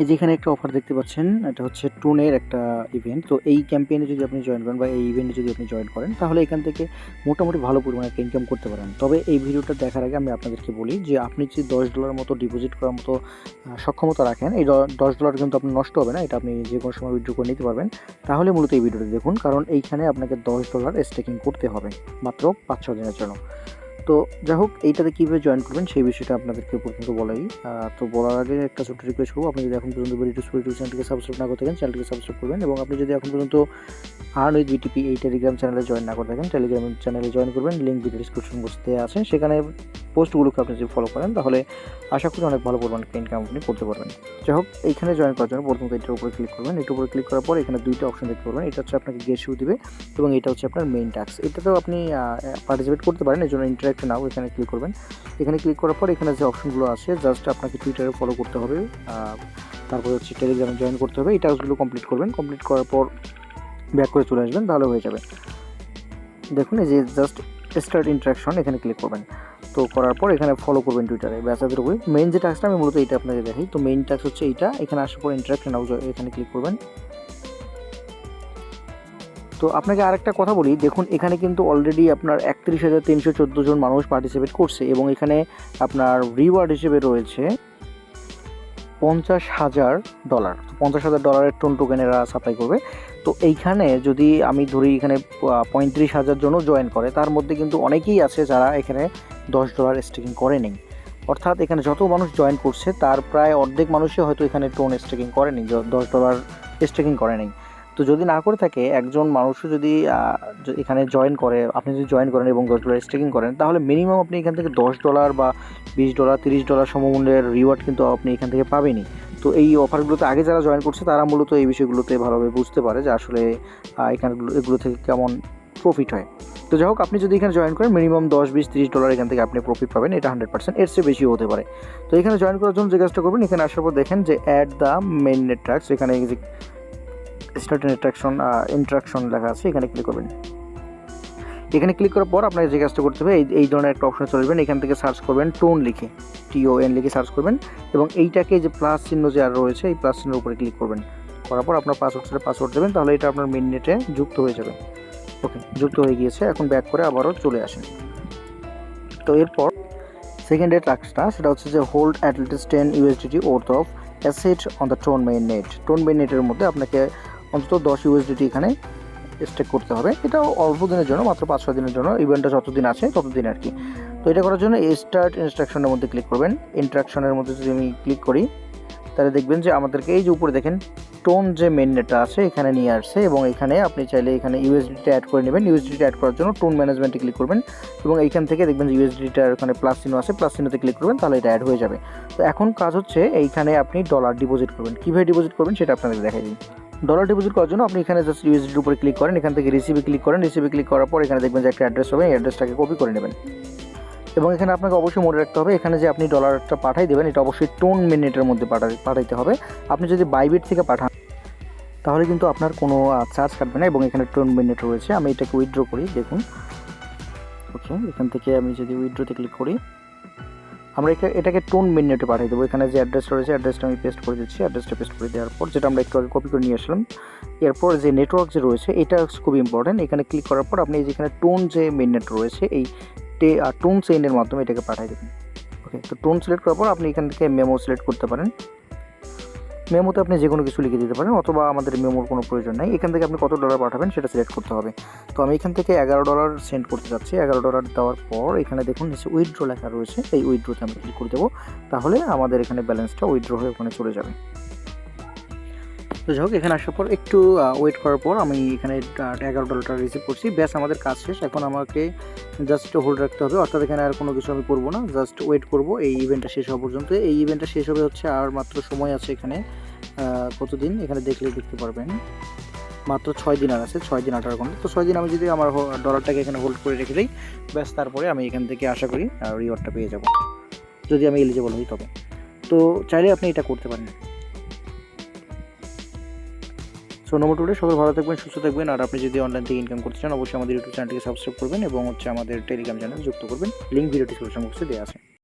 এই যে এখানে একটা অফার দেখতে পাচ্ছেন, এটা হচ্ছে টুনের একটা ইভেন্ট তো এই ক্যাম্পেইনে যদি আপনি জয়েন করেন বা এই ইভেন্টে যদি আপনি জয়েন করেন, তাহলে এখান থেকে মোটামুটি ভালো পরিমাণে একটা ইনকাম করতে পারেন। তবে এই ভিডিওটা দেখার আগে আমি আপনাদেরকে বলি যে আপনি যদি দশ ডলার মতো ডিপোজিট করার মতো সক্ষমতা রাখেন, এই দশ ডলার কিন্তু আপনার নষ্ট হবে না, এটা আপনি যে কোনো সময় উইথড্র করে নিতে পারবেন। তাহলে মূলত এই ভিডিওটা দেখুন, কারণ এইখানে আপনাকে দশ ডলার স্টেকিং করতে হবে মাত্র পাঁচ ছ দিনের জন্য। তো যাই হোক এইটাতে কীভাবে জয়েন করবেন সেই বিষয়টা আপনাদেরকে প্রথমত বলাই। তো বলার আগে একটা ছোট্ট রিকোয়েস্ট করব, আপনি যদি এখন পর্যন্ত টু ইউটিউব চ্যানেলটিকে সাবস্ক্রাইব না করে থাকেন, চ্যানেলটিকে সাবস্ক্রাইব করবেন এবং আপনি যদি এখন পর্যন্ত আর্ন উইথ বিটিপি এই টেলিগ্রাম চ্যানেলে জয়েন না করে থাকেন টেলিগ্রাম চ্যানেলে জয়েন করবেন লিঙ্ক ভিডিও ডিসক্রিপশন বক্সে দেওয়া আছে। সেখানে পোস্টগুলোকে আপনি যদি ফলো করেন, তাহলে আশা করি অনেক ভালো পরিমাণ ইনকাম আপনি করতে পারবেন। যাই হোক এইখানে জয়েন করার জন্য প্রথমত এটার উপরে ক্লিক করবেন। এটার উপরে ক্লিক করার পর এখানে দুইটা অপশন দেখতে পারবেন। এটা হচ্ছে আপনাকে গেট দিবে এবং এটা হচ্ছে আপনার মেইন টাস্ক এটাতেও আপনি পার্টিসিপেট করতে পারেন এই জন্য ইন্টারাক্ট নাও, এখানে ক্লিক করবেন। এখানে ক্লিক করার পর এখানে যে অপশনগুলো আছে জাস্ট আপনাকে টুইটারে ফলো করতে হবে। তারপরে হচ্ছে টেলিগ্রামে জয়েন করতে হবে। এই টাস্কগুলো কমপ্লিট করবেন। কমপ্লিট করার পর ব্যাক করে চলে আসবেন তাহলে হয়ে যাবে। দেখুন, এই যে জাস্ট স্টার্ট ইন্টারাকশন এখানে ক্লিক করবেন। তো করার পর এখানে ফলো করবেন টুইটারে ব্যাস, এতটুকুই। মেইন যে টাস্কটা আমি মূলত এটা আপনাকে দেখাই। তো মেইন টাস্ক হচ্ছে এইটা। এখানে আসার পর ইন্টারাকশন এখানে ক্লিক করবেন। তো আপনাকে আরেকটা কথা বলি, দেখুন এখানে কিন্তু অলরেডি আপনার একত্রিশ হাজার তিনশো চোদ্দ জন মানুষ পার্টিসিপেট করছে এবং এখানে আপনার রিওয়ার্ড হিসেবে রয়েছে পঞ্চাশ হাজার ডলার তো পঞ্চাশ হাজার ডলারের টোন টোকেন এরা সাপ্লাই করবে। তো এইখানে যদি আমি ধরি এখানে পঁয়ত্রিশ হাজার জনও জয়েন করে, তার মধ্যে কিন্তু অনেকেই আছে যারা এখানে দশ ডলার স্টেকিং করে নেই। অর্থাৎ এখানে যত মানুষ জয়েন করছে, তার প্রায় অর্ধেক মানুষই হয়তো এখানে টোন স্টেকিং করেনি, দশ ডলার স্টেকিং করে নেই। তো যদি না করে থাকে, একজন মানুষও যদি এখানে জয়েন করে, আপনি যদি জয়েন করেন এবং দশ ডলার স্টেকিং করেন, তাহলে মিনিমাম আপনি এখান থেকে দশ ডলার বা বিশ ডলার তিরিশ ডলার সমমূল্যের রিওয়ার্ড কিন্তু আপনি এখান থেকে পাবেনই। তো এই অফারগুলোতে আগে যারা জয়েন করছে, তারা মূলত এই বিষয়গুলোতে ভালোভাবে বুঝতে পারে যে আসলে এখানে এগুলো থেকে কেমন প্রফিট হয়। তো যাই হোক, আপনি যদি এখানে জয়েন করেন মিনিমাম দশ, বিশ, তিরিশ ডলার এখান থেকে আপনি প্রফিট পাবেন। এটা হান্ড্রেড পার্সেন্ট এর চেয়ে বেশিও হতে পারে। তো এখানে জয়েন করার জন্য যে কাজটা করবেন, এখানে আসার পর দেখেন যে অ্যাড দ্য মেইন নেটওয়ার্কস এখানে এই যে স্টার্ট ইন্ট্রাকশন ইন্ট্রাকশন লেখা আছে, এখানে ক্লিক করবেন। এখানে ক্লিক করার পর আপনাকে যে কাজটা করতে হবে, এই এই ধরনের একটা অপশনে চলে যাবেন এখান থেকে সার্চ করবেন টোন লিখে টিও এন লিখে সার্চ করবেন এবং এইটাকে যে প্লাস চিহ্ন যে আর রয়েছে, এই প্লাস চিহ্নের উপরে ক্লিক করবেন। করার পর আপনার পাসওয়ার্ড সেটা পাসওয়ার্ড দেবেন, তাহলে এটা আপনার মেন নেটে যুক্ত হয়ে যাবে। ওকে যুক্ত হয়ে গিয়েছে, এখন ব্যাক করে আবারও চলে আসেন। তো এরপর সেকেন্ড এর টাস্কটা সেটা হচ্ছে যে hold at least ten USDT worth of asset on the TON main net TON main নেটের মধ্যে আপনাকে অন্তত দশ ইউএসডিটি এখানে স্টেক করতে হবে। এটা অল্প দিনের জন্য, মাত্র পাঁচ, ছয় দিনের জন্য। ইভেন্টটা যতদিন আছে, ততদিন আর কি। তো এটা করার জন্য স্টার্ট ইনস্ট্রাকশনের মধ্যে ক্লিক করবেন। ইন্ট্রাকশনের মধ্যে যদি আমি ক্লিক করি, তাহলে দেখবেন যে আমাদেরকে এই যে উপরে দেখেন টোন যে মেন নেটটা আছে, এখানে নিয়ে আসছে এবং এখানে আপনি চাইলে এখানে ইউএসডিটা অ্যাড করে নেবেন। ইউএসডিটা অ্যাড করার জন্য টোন ম্যানেজমেন্টে ক্লিক করবেন এবং এইখান থেকে দেখবেন যে ইউএসডিটার ওখানে প্লাস চিহ্ন আছে প্লাস চিহ্নতে ক্লিক করবেন, তাহলে এটা অ্যাড হয়ে যাবে। তো এখন কাজ হচ্ছে, এইখানে আপনি ডলার ডিপোজিট করবেন। কীভাবে ডিপোজিট করবেন সেটা আপনাদের দেখাই দিন ডলার ডিপোজিট করার জন্য আপনি এখানে জাস্ট ইউএসডির উপরে ক্লিক করেন, এখান থেকে রিসিভে ক্লিক করেন রিসিভে ক্লিক করার পর এখানে দেখবেন যে একটা অ্যাড্রেস হবে, এই অ্যাড্রেসটাকে কপি করে নেবেন। এবং এখানে আপনাকে অবশ্যই মনে রাখতে হবে, এখানে যে আপনি ডলারটা পাঠাই দেবেন, এটা অবশ্যই টোন মিনিটের মধ্যে পাঠাই, পাঠাইতে হবে। আপনি যদি বাইবিট থেকে পাঠান, তাহলে কিন্তু আপনার কোনো চার্জ কাটবে না এবং এখানে টোন মিনিট রয়েছে। আমি এটাকে উইথড্র করি, দেখুন। ওকে এখান থেকে আমি যদি উইথড্রোতে ক্লিক করি আমরা এটাকে টোন মেন নেটে পাঠিয়ে দেবো। এখানে যে অ্যাড্রেসটা রয়েছে অ্যাড্রেসটা আমি পেস্ট করে দিচ্ছি। অ্যাড্রেসটা পেস্ট করে দেওয়ার পর যেটা আমরা একটু আগে কপি করে নিয়ে আসলাম, এরপর যে নেটওয়ার্ক যে রয়েছে, এটা খুব ইম্পর্টেন্ট এখানে ক্লিক করার পর আপনি যেখানে টোন যে মেন নেট রয়েছে, এই টোন চেইনের মাধ্যমে এটাকে পাঠিয়ে দেবেন। ওকে তো টোন সিলেক্ট করার পর আপনি এখান থেকে মেমো সিলেক্ট করতে পারেন। মেমোতে আপনি যে কোনো কিছু লিখে দিতে পারেন, অথবা আমাদের মেমোর কোনো প্রয়োজন নেই। এখান থেকে আপনি কত ডলার পাঠাবেন সেটা সিলেক্ট করতে হবে। তো আমি এখান থেকে এগারো ডলার সেন্ড করতে যাচ্ছি। এগারো ডলার দেওয়ার পর এখানে দেখুন নিচে উইথড্র লেখা রয়েছে। এই উইথড্রোতে আমি ক্লিক করে দেবো। তাহলে আমাদের এখানে ব্যালেন্সটা উইথড্র হয়ে ওখানে চলে যাবে। তো যাই হোক, এখানে আসার পর একটু ওয়েট করার পর আমি এখানে এগারো ডলারটা রিসিভ করছি। ব্যাস, আমাদের কাজ শেষ। এখন আমাকে জাস্ট হোল্ড রাখতে হবে। অর্থাৎ এখানে আর কোনো কিছু আমি করব না। জাস্ট ওয়েট করব। এই ইভেন্টটা শেষ হওয়া পর্যন্ত। এই ইভেন্টটা শেষ হবে হচ্ছে আর মাত্র সময় আছে এখানে কতদিন? এখানে দেখলে দেখতে পারবেন। মাত্র ছয় দিন আর আছে। ছয় দিন আঠারো ঘণ্টা। তো ছয় দিন আমি যদি আমার ডলারটাকে এখানে হোল্ড করে রেখে দিই, ব্যাস, তারপরে আমি এখান থেকে আশা করি রিওয়ার্ডটা পেয়ে যাব। যদি আমি এলিজিবল হই তবে। তো চাইলে আপনি এটা করতে পারেন। সো নম্বর টুডে সবাই ভালো থাকবেন, সুস্থ থাকবেন, আর আপনি যদি অনলাইন থেকে ইনকাম করতে চান, অবশ্যই আমাদের ইউটিউব চ্যানেলটিকে সাবস্ক্রাইব করবেন এবং হচ্ছে আমাদের টেলিগ্রাম চ্যানেল যুক্ত করবেন। লিঙ্ক ভিডিও ডিসক্রিপশন বক্সে দেওয়া আছে।